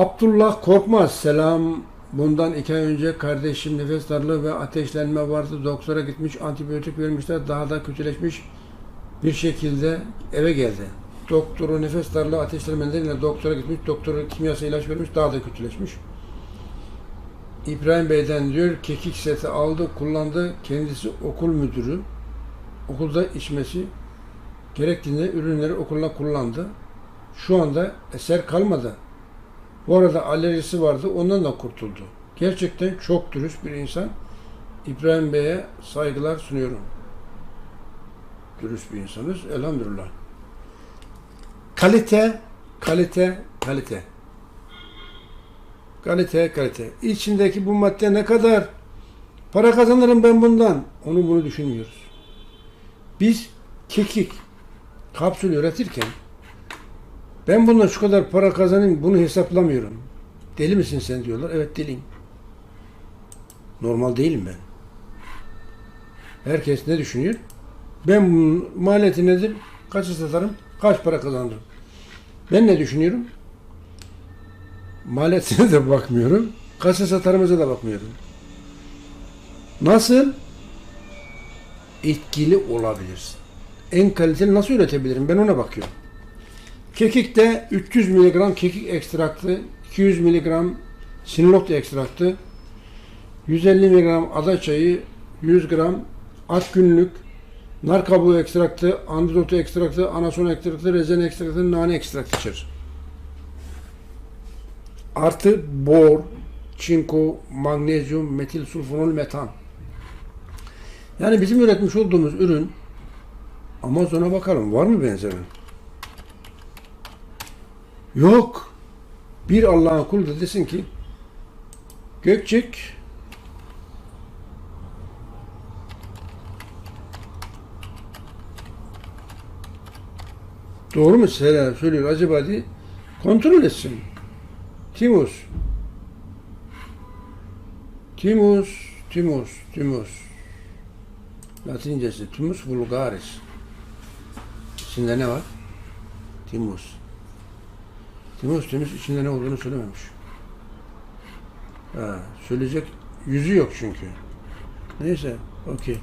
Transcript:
Abdullah Korkmaz selam. Bundan iki ay önce kardeşim nefes darlığı ve ateşlenme vardı. Doktora gitmiş, antibiyotik vermişler. Daha da kötüleşmiş bir şekilde eve geldi. Doktoru nefes darlığı, ateşlenme nedeniyle doktora gitmiş. Doktoru kimyasal ilaç vermiş. Daha da kötüleşmiş. İbrahim Bey'den diyor kekik seti aldı, kullandı. Kendisi okul müdürü. Okulda içmesi gerektiğinde ürünleri okulda kullandı. Şu anda eser kalmadı. Bu arada alerjisi vardı, ondan da kurtuldu. Gerçekten çok dürüst bir insan. İbrahim Bey'e saygılar sunuyorum. Dürüst bir insanız, elhamdülillah. Kalite, kalite, kalite. Kalite, kalite. İçindeki bu madde ne kadar para kazanırım ben bundan? Onu bunu düşünmüyoruz. Biz kekik, kapsül üretirken ben bundan şu kadar para kazanayım bunu hesaplamıyorum. Deli misin sen diyorlar. Evet deliyim. Normal değilim ben. Herkes ne düşünüyor? Ben bunun maliyeti nedir? Kaça satarım? Kaç para kazanırım? Ben ne düşünüyorum? Maliyetine de bakmıyorum. Kaça satarımıza da bakmıyorum. Nasıl? Etkili olabilirsin. En kaliteli nasıl üretebilirim? Ben ona bakıyorum. Kekikte 300 mg kekik ekstraktı, 200 mg sinilokta ekstraktı, 150 mg ada çayı, 100 gram at günlük, nar kabuğu ekstraktı, androtu ekstraktı, anason ekstraktı, rezen ekstraktı, nane ekstraktı içerir. Artı bor, çinko, magnezyum, metil sulfonol, metan. Yani bizim üretmiş olduğumuz ürün Amazon'a bakalım var mı benzeri? Yok. Bir Allah'ın kulu da desin ki Gökçek Doğru mu Sera söylüyor acaba diye kontrol etsin. Timus. Timus, Timus, Timus. Latincesi Timus vulgaris. İçinde ne var? Timus. Timus Timus içinde ne olduğunu söylememiş. Ha, söyleyecek yüzü yok çünkü. Neyse, okey.